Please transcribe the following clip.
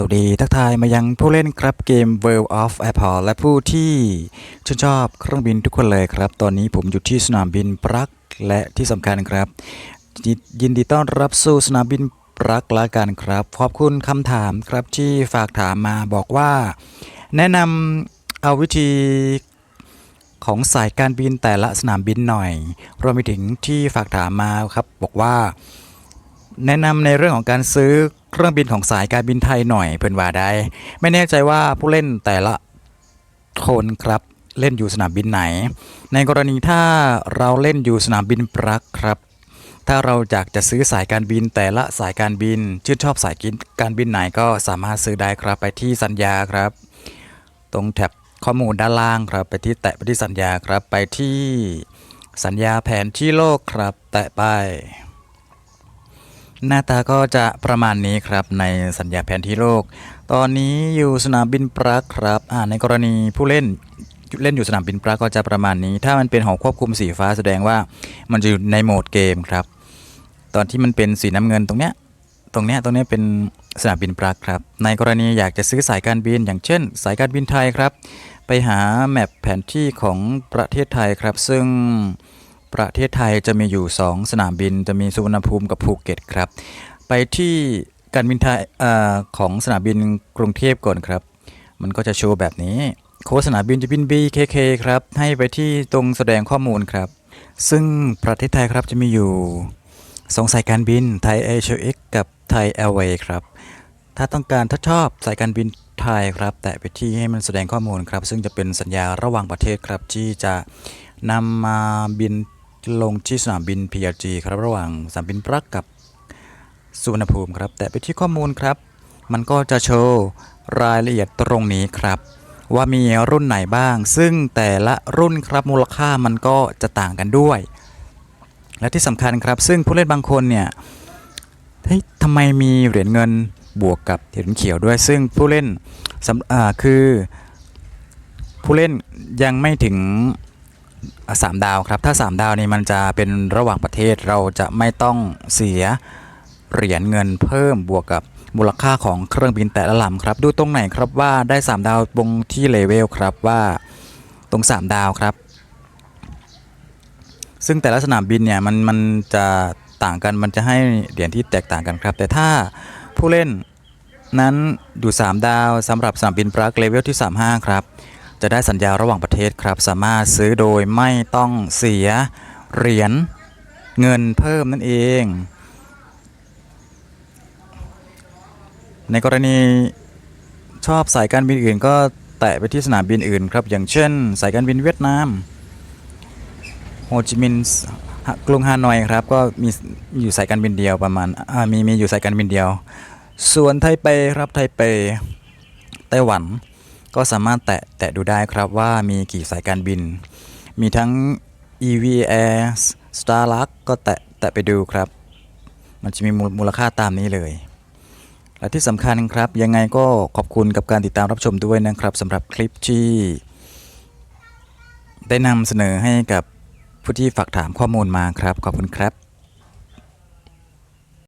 สวัสดีทักทายมายังผู้เล่นครับเกม World of Airport และผู้ที่ชื่นชอบเครื่องบินทุกคนเลยครับ ตอนนี้ผมอยู่ที่สนามบินปรักและที่สำคัญครับยยินดีต้อนรับสู่สนามบินปรักละกันครับ ขอบคุณคำถามครับที่ฝากถามมาบอกว่า แนะนำเอาวิธีของสายการบินแต่ละสนามบินหน่อยรวมไปถึงที่ฝากถามมาครับ บอกว่า แนะนำในเรื่องของการซื้อเครื่องบินของสายการบินไทยหน่อยเพิ่อนว่าได้ ไม่แน่ใจว่าผู้เล่นแต่ละคนครับเล่นอยู่สนามบินไหน ในกรณีถ้าเราเล่นอยู่สนามบินปรักครับ ถ้าเราอยากจะซื้อสายการบินแต่ละสายการบิน ชื่นชอบสายการบินไหนก็สามารถซื้อได้ครับไปที่สัญญาครับ ตรงแท็บข้อมูลด้านล่างครับ ไปที่แตะไปที่สัญญาครับไปที่สัญญาแผนที่โลกครับ แตะไป หน้าตาก็จะประมาณนี้ครับในสัญญาแผนที่โลก ตอนนี้อยู่สนามบินปรากครับในกรณีผู้เล่นเล่นอยู่สนามบินปรากก็จะประมาณนี้ ถ้ามันเป็นหอควบคุมสีฟ้าแสดงว่ามันจะอยู่ในโหมดเกมครับ ตอนที่มันเป็นสีน้ำเงินตรงเนี้ยตรงเนี้ยตรงเนี้ยเป็นสนามบินปรากครับ ในกรณีอยากจะซื้อสายการบิน อย่างเช่น สายการบินไทยครับ ไปหาแมปแผนที่ของประเทศไทยครับ ซึ่ง ประเทศไทยจะมีอยู่ 2 สนามบินจะมีสุวรรณภูมิกับภูเก็ตครับ ไปที่การบินไทยออของสนามบินกรุงเทพก่อนครับ มันก็จะโชว์แบบนี้ โค้ดสนามบินจะบิน BKK ครับ ให้ไปที่ตรงแสดงข้อมูลครับ ซึ่งประเทศไทยครับจะมีอยู่สองสายการบินไทยเอเชียเอ็กกับไทยแอร์เวย์ครับ ถ้าต้องการถ้าชอบสายการบินไทยครับ แตะไปที่ให้มันแสดงข้อมูลครับ ซึ่งจะเป็นสัญญาระหว่างประเทศครับที่จะนำมาบิน ลงที่สนามบิน PRG ครับ ระหว่างสนามบินปรักกับสุวรรณภูมิครับ แตะไปที่ข้อมูลครับ มันก็จะโชว์รายละเอียดตรงนี้ครับ ว่ามีรุ่นไหนบ้าง ซึ่งแต่ละรุ่นครับมูลค่ามันก็จะต่างกันด้วย และที่สำคัญครับ ซึ่งผู้เล่นบางคนเนี่ยเฮ้ยทำไมมีเหรียญเงินบวกกับเหรียญเขียวด้วย ซึ่งผู้เล่นคือผู้เล่นยังไม่ถึง สามดาวครับ ถ้า 3 ดาวนี่มันจะเป็นระหว่างประเทศเราจะไม่ต้องเสียเหรียญเงินเพิ่มบวกกับมูลค่าของเครื่องบินแต่ละลำครับ ดูตรงไหนครับว่าได้ 3 ดาวตรงที่เลเวลครับว่าตรง 3 ดาวครับ ซึ่งแต่ละสนามบินเนี่ยมันมันจะต่างกันมันจะให้เหรียญที่แตกต่างกันครับ แต่ถ้าผู้เล่นนั้นอยู่ 3 ดาวสำหรับสนามบินปรากเลเวลที่ 35 ครับ จะได้สัญญาระหว่างประเทศครับ สามารถซื้อโดยไม่ต้องเสียเหรียญเงินเพิ่มนั่นเอง ในกรณีชอบสายการบินอื่น ก็แตะไปที่สนามบินอื่นครับ อย่างเช่น สายการบินเวียดนามโฮจิมินห์ฮะกรุงฮานอยครับ ก็มีอยู่สายการบินเดียวประมาณมีมีอยู่สายการบินเดียว ส่วนไทเปครับไทเปไต้หวัน ก็สามารถแตะแตะดูได้ครับว่ามีกี่สายการบิน มีทั้ง EVAir Starlux ก็แตะแตะไปดูครับ มันจะมีมูลมูลค่าตามนี้เลย และที่สำคัญครับ ยังไงก็ขอบคุณกับการติดตามรับชมด้วยนะครับสำหรับคลิปที่ ได้นำเสนอให้กับผู้ที่ฝากถามข้อมูลมาครับ ขอบคุณครับ